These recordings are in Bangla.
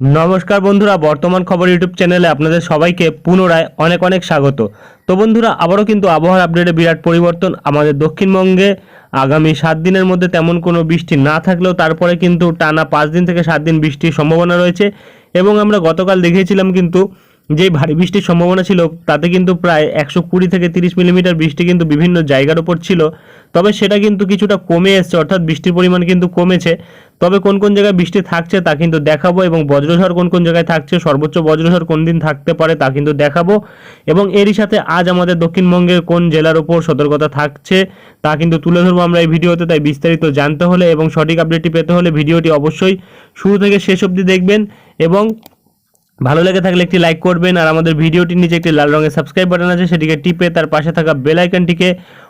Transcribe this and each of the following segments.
নমস্কার বন্ধুরা, বর্তমান খবর ইউটিউব চ্যানেলে আপনাদের সবাইকে পুনরায় অনেক অনেক স্বাগত। তো বন্ধুরা, আবারও কিন্তু আবহাওয়ার আপডেটে বিরাট পরিবর্তন। আমাদের দক্ষিণবঙ্গে আগামী সাত দিনের মধ্যে তেমন কোনো বৃষ্টি না থাকলেও তারপরে কিন্তু টানা পাঁচ দিন থেকে সাত দিন বৃষ্টির সম্ভাবনা রয়েছে। এবং আমরা গতকাল দেখিয়েছিলাম কিন্তু যে ভারী বৃষ্টির সম্ভাবনা ছিল, তাতে কিন্তু প্রায় একশো কুড়ি থেকে তিরিশ মিলিমিটার বৃষ্টি কিন্তু বিভিন্ন জায়গার উপর ছিল। তবে সেটা কিন্তু কিছুটা কমে এসছে, অর্থাৎ বৃষ্টির পরিমাণ কিন্তু কমেছে। তবে কোন কোন জায়গায় বৃষ্টি থাকছে তা কিন্তু দেখাবো এবং বজ্রঝড় কোন কোন জায়গায় থাকছে, সর্বোচ্চ বজ্রঝড় কোন দিন থাকতে পারে তা কিন্তু দেখাবো। এবং এরই সাথে আজ আমাদের দক্ষিণবঙ্গের কোন জেলার ওপর সতর্কতা থাকছে তা কিন্তু তুলে ধরবো আমরা এই ভিডিওতে, তাই বিস্তারিত জানতে হলে এবং সঠিক আপডেটটি পেতে হলে ভিডিওটি অবশ্যই শুরু থেকে শেষ অবধি দেখবেন এবং ভালো লেগে থাকলে একটি লাইক করবেন আর আমাদের ভিডিওটির নিচে একটি লাল রঙের সাবস্ক্রাইব বাটন আছে, সেটিকে টিপে তার পাশে থাকা বেল আইকনটিকে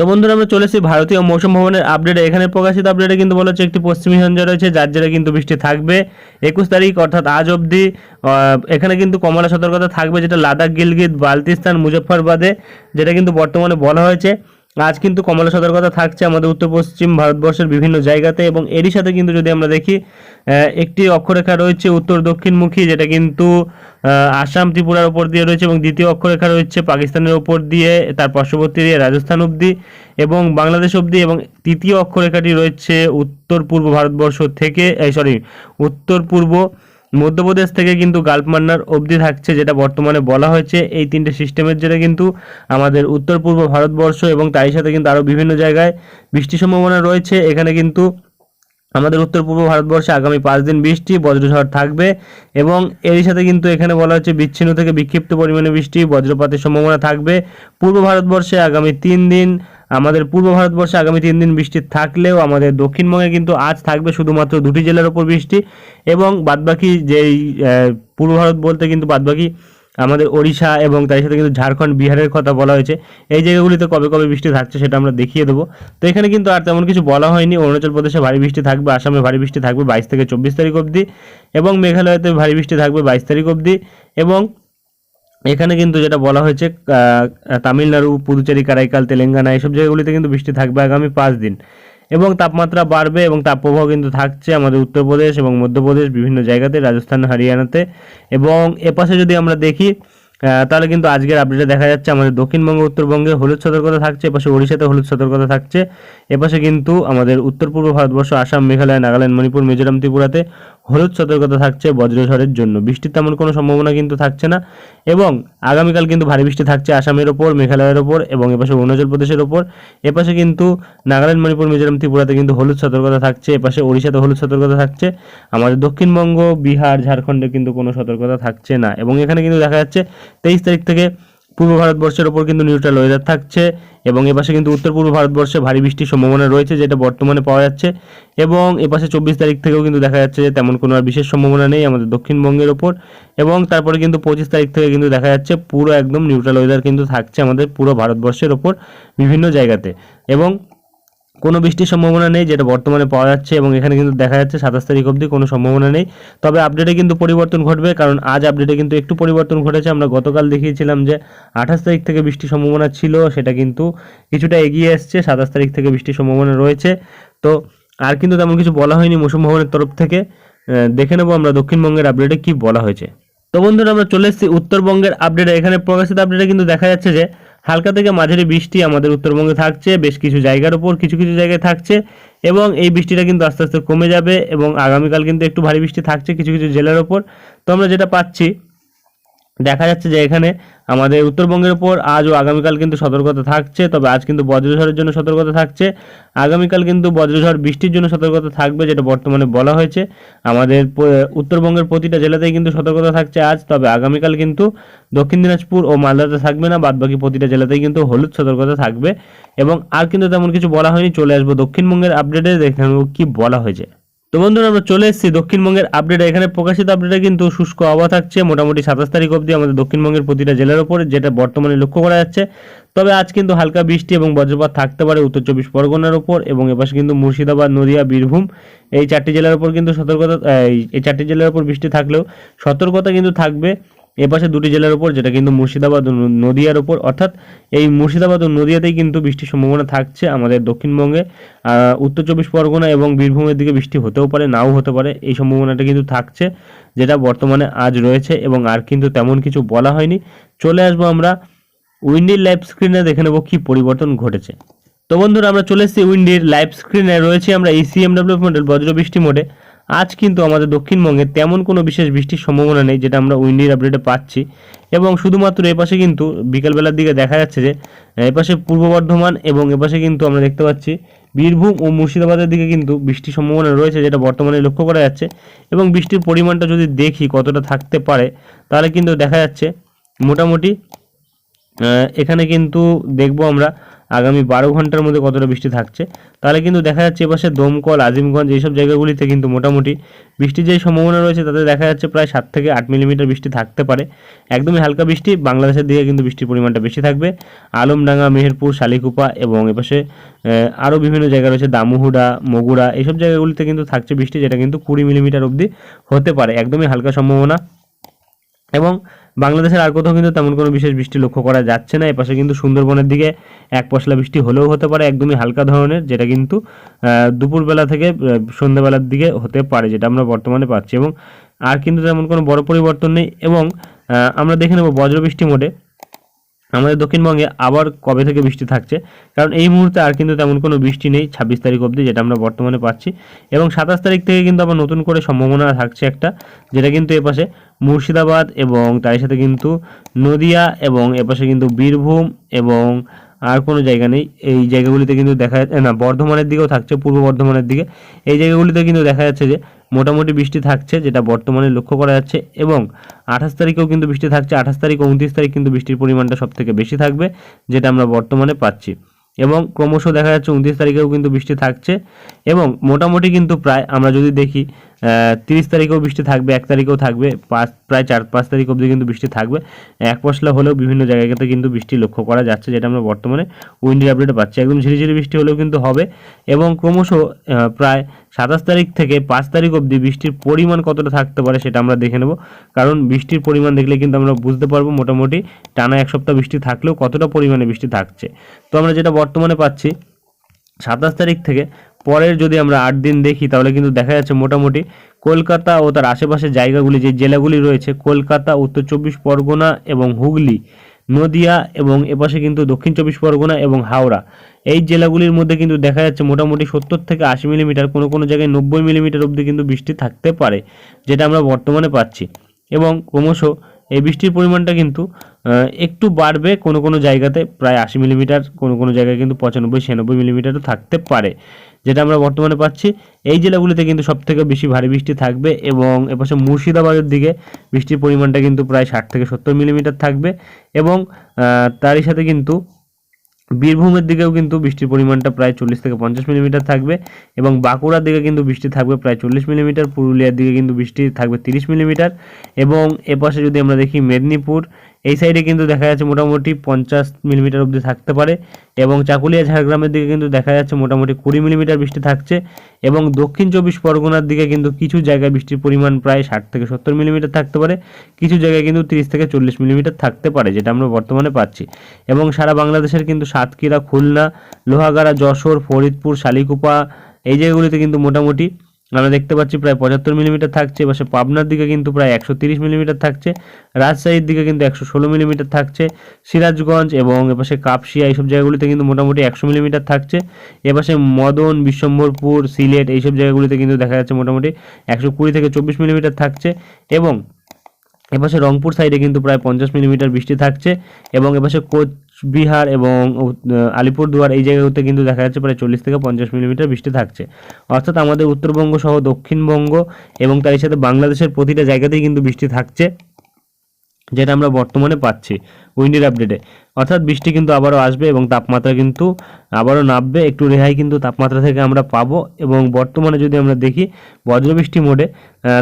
তো বন্ধুরা, আমরা চলে এসেছি ভারতীয় মৌসুম ভবনের আপডেটে এখানে প্রকাশিত আপডেটে কিন্তু বলা হচ্ছে একটি পশ্চিমী ঝঞ্ঝা রয়েছে, যার জেরে কিন্তু বৃষ্টি থাকবে। একুশ তারিখ, অর্থাৎ আজ অবধি এখানে কিন্তু কমলা সতর্কতা থাকবে, যেটা লাদাখ, গিলগিত, বালতিস্তান, মুজফ্ফরবাদে, যেটা কিন্তু বর্তমানে বলা হয়েছে। আজ কিন্তু কমলা সতর্কতা থাকছে আমাদের উত্তর পশ্চিম ভারতবর্ষের বিভিন্ন জায়গাতে এবং এরই সাথে কিন্তু যদি আমরা দেখি একটি অক্ষরেখা রয়েছে উত্তর দক্ষিণমুখী যেটা কিন্তু আসাম, ত্রিপুরার ওপর দিয়ে রয়েছে এবং দ্বিতীয় অক্ষরেখা রয়েছে পাকিস্তানের ওপর দিয়ে, তার পার্শ্ববর্তী দিয়ে রাজস্থান অবধি এবং বাংলাদেশ অবধি এবং তৃতীয় অক্ষরেখাটি রয়েছে উত্তর পূর্ব ভারতবর্ষ থেকে সরি উত্তর পূর্ব মধ্যপ্রদেশ থেকে কিন্তু গাল্পমান্নার অবধি থাকছে, যেটা বর্তমানে বলা হয়েছে। এই তিনটে সিস্টেমের জন্য কিন্তু আমাদের উত্তর পূর্ব ভারতবর্ষ এবং তারই সাথে কিন্তু আরও বিভিন্ন জায়গায় বৃষ্টির সম্ভাবনা রয়েছে। এখানে কিন্তু আমাদের উত্তর পূর্ব ভারতবর্ষে আগামী পাঁচ দিন বৃষ্টি, বজ্রঝড় থাকবে এবং এরই সাথে কিন্তু এখানে বলা হচ্ছে বিচ্ছিন্ন থেকে বিক্ষিপ্ত পরিমাণে বৃষ্টি, বজ্রপাতের সম্ভাবনা থাকবে। পূর্ব ভারতবর্ষে আগামী তিন দিন আমাদের পূর্ব ভারতবর্ষে আগামী তিন দিন বৃষ্টি থাকলেও আমাদের দক্ষিণবঙ্গে কিন্তু আজ থাকবে শুধুমাত্র দুটি জেলার ওপর বৃষ্টি এবং বাদবাকি যেই পূর্ব ভারত বলতে কিন্তু বাদবাকি আমাদের ওড়িশা এবং তার সাথে কিন্তু ঝাড়খণ্ড, বিহারের কথা বলা হয়েছে। এই জায়গাগুলিতে কবে কবে বৃষ্টি থাকছে সেটা আমরা দেখিয়ে দেবো। তো এখানে কিন্তু আর তেমন কিছু বলা হয়নি। অরুণাচল প্রদেশে ভারী বৃষ্টি থাকবে, আসামে ভারী বৃষ্টি থাকবে বাইশ থেকে চব্বিশ তারিখ অবধি এবং মেঘালয়তে ভারী বৃষ্টি থাকবে বাইশ তারিখ অবধি এবং এখানে কিন্তু যেটা বলা হয়েছে তামিলনাড়ু, পুদুচেরি, কারাইকাল, তেলেঙ্গানা এইসব জায়গাগুলিতে কিন্তু বৃষ্টি থাকবে আগামী পাঁচ দিন। এবং তাপমাত্রা বাড়বে এবং তাপপ্রবাহ কিন্তু থাকছে আমাদের উত্তরপ্রদেশ এবং মধ্যপ্রদেশ, বিভিন্ন জায়গাতে, রাজস্থান, হরিয়ানাতে। এবং এপাশে যদি আমরা দেখি তাহলে কিন্তু আজকের আপডেটে দেখা যাচ্ছে আমাদের দক্ষিণবঙ্গ, উত্তরবঙ্গে হলুদ সতর্কতা থাকছে, এপাশে ওড়িশাতে হলুদ সতর্কতা থাকছে। এপাশে কিন্তু আমাদের উত্তর পূর্ব ভারতবর্ষ, আসাম, মেঘালয়, নাগাল্যান্ড, মণিপুর, মিজোরাম, ত্রিপুরাতে হলুদ সতর্কতা থাকছে, বজ্রঝড়ের জন্য। বৃষ্টির তেমন কোনো সম্ভাবনা কিন্তু থাকছে না এবং আগামীকাল কিন্তু ভারী বৃষ্টি থাকছে আসামের ওপর, মেঘালয়ের ওপর এবং এপাশে অরুণাচল প্রদেশের ওপর। এপাশে কিন্তু নাগাল্যান্ড, মণিপুর, মিজোরাম, ত্রিপুরাতে কিন্তু হলুদ সতর্কতা থাকছে, এপাশে ওড়িশাতে হলুদ সতর্কতা থাকছে। আমাদের দক্ষিণবঙ্গ, বিহার, ঝাড়খণ্ডে কিন্তু কোনো সতর্কতা থাকছে না এবং এখানে কিন্তু দেখা যাচ্ছে তেইশ তারিখ থেকে পূর্ব ভারতবর্ষের ওপর কিন্তু নিউট্রাল ওয়েদার থাকছে এবং এপাশে কিন্তু উত্তর পূর্ব ভারতবর্ষে ভারী বৃষ্টির সম্ভাবনা রয়েছে, যেটা বর্তমানে পাওয়া যাচ্ছে। এবং এপাশে চব্বিশ তারিখ থেকেও কিন্তু দেখা যাচ্ছে যে তেমন কোনো আর বিশেষ সম্ভাবনা নেই আমাদের দক্ষিণবঙ্গের ওপর। এবং তারপরে কিন্তু পঁচিশ তারিখ থেকে কিন্তু দেখা যাচ্ছে পুরো একদম নিউট্রাল ওয়েদার কিন্তু থাকছে আমাদের পুরো ভারতবর্ষের ওপর বিভিন্ন জায়গাতে। এবং কোনো বৃষ্টির সম্ভাবনা নেই, যেটা বর্তমানে পাওয়া যাচ্ছে এবং এখানে কিন্তু দেখা যাচ্ছে সাতাশ তারিখ অবধি কোনো সম্ভাবনা নেই। তবে আপডেটে কিন্তু পরিবর্তন ঘটবে, কারণ আজ আপডেটে কিন্তু একটু পরিবর্তন ঘটেছে। আমরা গতকাল দেখিয়েছিলাম যে আঠাশ তারিখ থেকে বৃষ্টির সম্ভাবনা ছিল, সেটা কিন্তু কিছুটা এগিয়ে এসছে। সাতাশ তারিখ থেকে বৃষ্টির সম্ভাবনা রয়েছে। তো আর কিন্তু তেমন কিছু বলা হয়নি মৌসুম ভবনের তরফ থেকে। দেখে নেব আমরা দক্ষিণবঙ্গের আপডেটে কি বলা হয়েছে। তো বন্ধুরা, আমরা চলে এসেছি উত্তরবঙ্গের আপডেটে এখানে প্রকাশিত আপডেটে কিন্তু দেখা যাচ্ছে যে হালকা থেকে মাঝারি বৃষ্টি আমাদের উত্তরবঙ্গে থাকছে, বেশ কিছু জায়গার উপর কিছু কিছু জায়গায় থাকছে এবং এই বৃষ্টিটা কিন্তু আস্তে আস্তে কমে যাবে এবং আগামীকাল কিন্তু একটু ভারী বৃষ্টি থাকছে কিছু কিছু জেলার উপর। তো আমরা যেটা পাচ্ছি দেখা যাচ্ছে যে এখানে আমাদের উত্তরবঙ্গের উপর আজ ও আগামীকাল কিন্তু সতর্কতা থাকছে, তবে আজ কিন্তু বজ্রঝড়ের জন্য সতর্কতা থাকছে। আগামীকাল কিন্তু বজ্রঝড়, বৃষ্টির জন্য সতর্কতা থাকবে যেটা বর্তমানে বলা হয়েছে। আমাদের উত্তরবঙ্গের প্রতিটা জেলাতেই কিন্তু সতর্কতা থাকছে আজ, তবে আগামীকাল কিন্তু দক্ষিণ দিনাজপুর ও মালদাতে থাকবে না, বাদবাকি প্রতিটা জেলাতেই কিন্তু হলুদ সতর্কতা থাকবে। এবং আর কিন্তু তেমন কিছু বলা হয়নি, চলে আসব দক্ষিণবঙ্গের আপডেটে দেখে কি বলা হয়েছে। তো বন্ধুরা, আমরা চলে এসেছি দক্ষিণবঙ্গের আপডেট এখানে প্রকাশিত আপডেটে কিন্তু শুষ্ক আবহাওয়া থাকছে, মোটামুটি সাতাশ তারিখ অবধি আমাদের দক্ষিণবঙ্গের প্রতিটা জেলার উপরে, যেটা বর্তমানে লক্ষ্য করা যাচ্ছে। তবে আজ কিন্তু হালকা বৃষ্টি এবং বজ্রপাত থাকতে পারে উত্তর চব্বিশ পরগনার উপর এবং এপাশে কিন্তু মুর্শিদাবাদ, নদিয়া, বীরভূম এই চারটি জেলার উপর কিন্তু সতর্কতা, এই- এই চারটি জেলার উপর বৃষ্টি থাকলেও সতর্কতা কিন্তু থাকবে। এপাশে দুটি জেলার উপর, যেটা কিন্তু মুর্শিদাবাদ ও নদিয়ার উপর। অর্থাৎ এই মুর্শিদাবাদ ও নদিয়াতেই কিন্তু বৃষ্টির সম্ভাবনা থাকছে আমাদের দক্ষিণবঙ্গে। উত্তর চব্বিশ পরগনা এবং বীরভূমের দিকে বৃষ্টি হতেও পারে, নাও হতে পারে। এই সম্ভাবনাটা কিন্তু থাকছে, যেটা বর্তমানে আজ রয়েছে এবং আর কিন্তু তেমন কিছু বলা হয়নি। চলে আসব আমরা উইন্ডির লাইভ স্ক্রিনে, দেখে নেব কী পরিবর্তন ঘটেছে। তো বন্ধুরা, আমরা চলে এসেছি উইন্ডির লাইভ স্ক্রিনে। রয়েছে আমরা এই সিএমডাব্লিউ মডেল বজ্র বৃষ্টি মোডে। আজ কিন্তু আমাদের দক্ষিণবঙ্গে তেমন কোনো বিশেষ বৃষ্টির সম্ভাবনা নেই, যেটা আমরা উইন্ডির আপডেটে পাচ্ছি। এবং শুধুমাত্র এপাশে কিন্তু বিকেলবেলার দিকে দেখা যাচ্ছে যে এপাশে পূর্ব বর্ধমান এবং এপাশে কিন্তু আমরা দেখতে পাচ্ছি বীরভূম ও মুর্শিদাবাদের দিকে কিন্তু বৃষ্টির সম্ভাবনা রয়েছে, যেটা বর্তমানে লক্ষ্য করা যাচ্ছে। এবং বৃষ্টির পরিমাণটা যদি দেখি কতটা থাকতে পারে, তাহলে কিন্তু দেখা যাচ্ছে মোটামুটি এখানে কিন্তু দেখব আমরা আগামী বারো ঘণ্টার মধ্যে কতটা বৃষ্টি থাকছে। তাহলে কিন্তু দেখা যাচ্ছে এপাশে দমকল, আজিমগঞ্জ এইসব জায়গাগুলিতে কিন্তু মোটামুটি বৃষ্টির যে সম্ভাবনা রয়েছে, তাতে দেখা যাচ্ছে প্রায় সাত থেকে আট মিলিমিটার বৃষ্টি থাকতে পারে। একদমই হালকা বৃষ্টি, বাংলাদেশের দিকে কিন্তু বৃষ্টির পরিমাণটা বেশি থাকবে। আলমডাঙ্গা, মেহেরপুর, শালিকুপা এবং এপাশে আরও বিভিন্ন জায়গা রয়েছে, দামুহুডা মগুড়া এইসব জায়গাগুলিতে কিন্তু থাকছে বৃষ্টি, যেটা কিন্তু কুড়ি মিলিমিটার অবধি হতে পারে। একদমই হালকা সম্ভাবনা। এবং বাংলাদেশের আর কোথাও কিন্তু তেমন কোনো বিশেষ বৃষ্টি লক্ষ্য করা যাচ্ছে না। এপাশে কিন্তু সুন্দরবনের দিকে এক পশলা বৃষ্টি হলেও হতে পারে, একদমই হালকা ধরনের, যেটা কিন্তু দুপুরবেলা থেকে সন্ধ্যাবেলার দিকে হতে পারে, যেটা আমরা বর্তমানে পাচ্ছি। এবং আর কিন্তু তেমন কোনো বড় পরিবর্তন নেই। এবং আমরা দেখে নেব বজ্রবৃষ্টি মোডে। আমাদের দক্ষিণবঙ্গে আবার কবে থেকে বৃষ্টি থাকছে? কারণ এই মুহূর্তে আর কিন্তু তেমন কোনো বৃষ্টি নেই ছাব্বিশ তারিখ অবধি, যেটা আমরা বর্তমানে পাচ্ছি। এবং সাতাশ তারিখ থেকে কিন্তু আবার নতুন করে সম্ভাবনা থাকছে একটা, যেটা কিন্তু এপাশে মুর্শিদাবাদ এবং তার সাথে কিন্তু নদিয়া এবং এপাশে কিন্তু বীরভূম এবং আর কোনো জায়গা নেই। এই জায়গাগুলিতে কিন্তু দেখা যাচ্ছে, না, বর্ধমানের দিকেও থাকছে, পূর্ব বর্ধমানের দিকে। এই জায়গাগুলিতে কিন্তু দেখা যাচ্ছে যে মোটামুটি বৃষ্টি থাকছে, যেটা বর্তমানে লক্ষ্য করা যাচ্ছে, এবং আঠাশ তারিখেও কিন্তু বৃষ্টি থাকছে, আঠাশ তারিখ ও উনত্রিশ তারিখ কিন্তু বৃষ্টির পরিমাণটা সব থেকে বেশি থাকবে, যেটা আমরা বর্তমানে পাচ্ছি। এবং ক্রমশ দেখা যাচ্ছে উনত্রিশ তারিখেও কিন্তু বৃষ্টি থাকছে, এবং মোটামুটি কিন্তু প্রায় আমরা যদি দেখি তিরিশ তারিখেও বৃষ্টি থাকবে, এক তারিখেও থাকবে, পাঁচ, প্রায় চার, পাঁচ তারিখ অবধি কিন্তু বৃষ্টি থাকবে। এক পশলা হলেও বিভিন্ন জায়গাতে কিন্তু বৃষ্টি লক্ষ্য করা যাচ্ছে, যেটা আমরা বর্তমানে উইন্ডি আপডেটে পাচ্ছি। একদম ঝিরিঝিরি বৃষ্টি হলেও কিন্তু হবে, এবং ক্রমশ প্রায় সাতাশ তারিখ থেকে পাঁচ তারিখ অবধি বৃষ্টির পরিমাণ কতটা থাকতে পারে সেটা আমরা দেখে নেব। কারণ বৃষ্টির পরিমাণ দেখলে কিন্তু আমরা বুঝতে পারব মোটামুটি টানা এক সপ্তাহ বৃষ্টি থাকলেও কতটা পরিমাণে বৃষ্টি থাকছে। তো আমরা যেটা বর্তমানে পাচ্ছি, সাতাশ তারিখ থেকে পরের যদি আমরা আট দিন দেখি তাহলে কিন্তু দেখা যাচ্ছে মোটামুটি কলকাতা ও তার আশেপাশের জায়গাগুলি, যে জেলাগুলি রয়েছে, কলকাতা, উত্তর চব্বিশ পরগনা এবং হুগলি নদিয়া এবং এপাশে কিন্তু দক্ষিণ চব্বিশ পরগনা এবং হাওড়া। এই জেলাগুলির মধ্যে কিন্তু দেখা যাচ্ছে মোটামুটি সত্তর থেকে আশি মিলিমিটার কোনো কোনো জায়গায় নব্বই মিলিমিটার অবধি কিন্তু বৃষ্টি থাকতে পারে, যেটা আমরা বর্তমানে পাচ্ছি। এবং ক্রমশ এই বৃষ্টির পরিমাণটা কিন্তু একটু বাড়বে কোনো কোনো জায়গাতে প্রায় আশি মিলিমিটার কোনো কোনো জায়গায় কিন্তু পঁচানব্বই, ছিয়ানব্বই মিলিমিটারও থাকতে পারে, যেটা আমরা বর্তমানে পাচ্ছি। এই জেলাগুলিতে কিন্তু সব থেকে বেশি ভারী বৃষ্টি থাকবে এবং এপাশে মুর্শিদাবাদের দিকে বৃষ্টির পরিমাণটা কিন্তু প্রায় ষাট থেকে সত্তর মিলিমিটার থাকবে এবং তারই সাথে কিন্তু বীরভূমের দিকেও কিন্তু বৃষ্টির পরিমাণটা প্রায় চল্লিশ থেকে পঞ্চাশ মিলিমিটার থাকবে এবং বাঁকুড়ার দিকে কিন্তু বৃষ্টি থাকবে প্রায় চল্লিশ মিলিমিটার, পুরুলিয়ার দিকে কিন্তু বৃষ্টি থাকবে তিরিশ মিলিমিটার এবং এপাশে যদি আমরা দেখি মেদিনীপুর এই সাইডে কিন্তু দেখা যাচ্ছে মোটামুটি পঞ্চাশ মিলিমিটার অবধি থাকতে পারে এবং চাকুলিয়া ঝাড়গ্রামের দিকে কিন্তু দেখা যাচ্ছে মোটামুটি কুড়ি মিলিমিটার বৃষ্টি থাকছে এবং দক্ষিণ চব্বিশ পরগনার দিকে কিন্তু কিছু জায়গায় বৃষ্টির পরিমাণ প্রায় ষাট থেকে সত্তর মিলিমিটার থাকতে পারে, কিছু জায়গায় কিন্তু তিরিশ থেকে চল্লিশ মিলিমিটার থাকতে পারে, যেটা আমরা বর্তমানে পাচ্ছি। এবং সারা বাংলাদেশের কিন্তু সাতক্ষীরা, খুলনা, লোহাগাড়া, যশোর, ফরিদপুর, শালিকুপা এই জায়গাগুলিতে কিন্তু মোটামুটি আমরা দেখতে পাচ্ছি প্রায় পঁচাত্তর মিলিমিটার থাকছে, এপাশে পাবনার দিকে কিন্তু প্রায় একশো তিরিশ মিলিমিটার থাকছে, রাজশাহীর দিকে কিন্তু একশো ষোলো মিলিমিটার থাকছে, সিরাজগঞ্জ এবং এপাশে কাপসিয়া এইসব জায়গাগুলিতে কিন্তু মোটামুটি একশো মিলিমিটার থাকছে, এপাশে মদন বিশ্বম্বরপুর সিলেট এইসব জায়গাগুলিতে কিন্তু দেখা যাচ্ছে মোটামুটি একশো কুড়ি থেকে চব্বিশ মিলিমিটার থাকছে এবং এপাশে রংপুর সাইডে কিন্তু প্রায় পঞ্চাশ মিলিমিটার বৃষ্টি থাকছে এবং এপাশে কোচবিহার এবং আলিপুরদুয়ার এই জায়গাগুলোতে কিন্তু দেখা যাচ্ছে প্রায় চল্লিশ থেকে পঞ্চাশ মিলিমিটার বৃষ্টি থাকছে। অর্থাৎ আমাদের উত্তরবঙ্গ সহ দক্ষিণবঙ্গ এবং তার সাথে বাংলাদেশের প্রতিটা জায়গাতেই কিন্তু বৃষ্টি থাকছে। যেটা আমরা বর্তমানে পাচ্ছি উইন্ডের আপডেটে। অর্থাৎ বৃষ্টি কিন্তু আবারও আসবে এবং তাপমাত্রা কিন্তু আবারও নামবে। একটু রেহাই কিন্তু তাপমাত্রা থেকে আমরা পাবো এবং বর্তমানে যদি আমরা দেখি বজ্রবৃষ্টি মোডে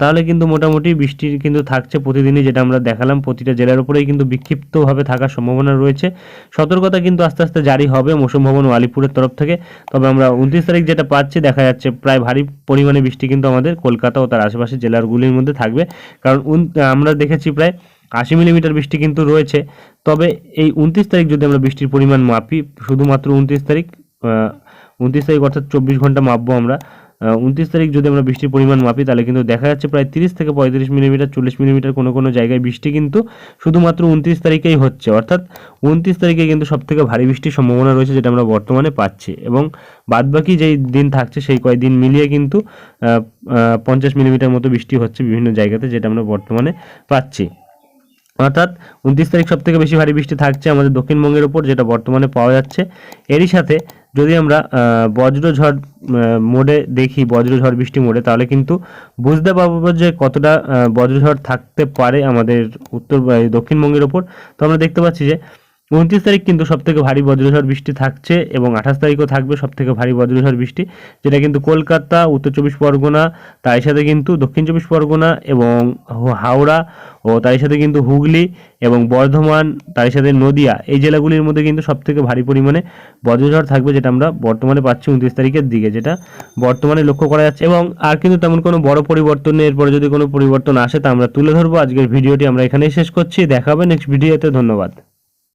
তাহলে কিন্তু মোটামুটি বৃষ্টি কিন্তু থাকছে প্রতিদিনই যেটা আমরা দেখালাম। প্রতিটা জেলার উপরেই কিন্তু বিক্ষিপ্তভাবে থাকার সম্ভাবনা রয়েছে। সতর্কতা কিন্তু আস্তে আস্তে জারি হবে মৌসুম ভবন আলিপুরের তরফ থেকে। তবে আমরা উনত্রিশ তারিখ যেটা পাচ্ছি দেখা যাচ্ছে প্রায় ভারী পরিমাণে বৃষ্টি কিন্তু আমাদের কলকাতা ও তার আশেপাশের জেলাগুলির মধ্যে থাকবে। কারণ আমরা দেখেছি প্রায় আশি মিলিমিটার বৃষ্টি কিন্তু রয়েছে। তবে এই উনত্রিশ তারিখ যদি আমরা বৃষ্টির পরিমাণ মাপি, শুধুমাত্র উনত্রিশ তারিখ উনত্রিশ তারিখ অর্থাৎ চব্বিশ ঘণ্টা মাপবো আমরা উনত্রিশ তারিখ যদি আমরা বৃষ্টির পরিমাণ মাপি, তাহলে কিন্তু দেখা যাচ্ছে প্রায় তিরিশ থেকে পঁয়ত্রিশ মিলিমিটার, চল্লিশ মিলিমিটার কোনো কোনো জায়গায় বৃষ্টি কিন্তু শুধুমাত্র উনত্রিশ তারিখেই হচ্ছে। অর্থাৎ উনত্রিশ তারিখে কিন্তু সবথেকে ভারী বৃষ্টির সম্ভাবনা রয়েছে যেটা আমরা বর্তমানে পাচ্ছি এবং বাদবাকি যেই দিন থাকছে, সেই কয়েকদিন মিলিয়ে কিন্তু পঞ্চাশ মিলিমিটার মতো বৃষ্টি হচ্ছে বিভিন্ন জায়গাতে যেটা আমরা বর্তমানে পাচ্ছি। অর্থাৎ উনত্রিশ তারিখ সব থেকে বেশি ভারী বৃষ্টি থাকছে আমাদের দক্ষিণবঙ্গের ওপর যেটা বর্তমানে পাওয়া যাচ্ছে। এরই সাথে যদি আমরা বজ্রঝড় মোডে দেখি, বজ্রঝড় বৃষ্টি মোডে, তাহলে কিন্তু বুঝতে পারব যে কতটা বজ্রঝড় থাকতে পারে আমাদের উত্তর দক্ষিণবঙ্গের ওপর তো আমরা দেখতে পাচ্ছি যে উনত্রিশ তারিখ কিন্তু সব থেকে ভারী বজ্রঝড় বৃষ্টি থাকছে এবং আঠাশ তারিখও থাকবে সব থেকে ভারী বজ্রঝড় বৃষ্টি, যেটা কিন্তু কলকাতা, উত্তর চব্বিশ পরগনা, তার সাথে কিন্তু দক্ষিণ চব্বিশ পরগনা এবং হাওড়া ও তার সাথে কিন্তু হুগলি এবং বর্ধমান, তার সাথে নদিয়া, এই জেলাগুলির মধ্যে কিন্তু সব থেকে ভারী পরিমাণে বজ্রঝড় থাকবে যেটা আমরা বর্তমানে পাচ্ছি উনত্রিশ তারিখের দিকে, যেটা বর্তমানে লক্ষ্য করা যাচ্ছে এবং আর কিন্তু তেমন কোনো বড় পরিবর্তন এরপরে যদি কোনো পরিবর্তন আসে তা আমরা তুলে ধরবো। আজকের ভিডিওটি আমরা এখানেই শেষ করছি। দেখাবে নেক্সট ভিডিওতে। ধন্যবাদ।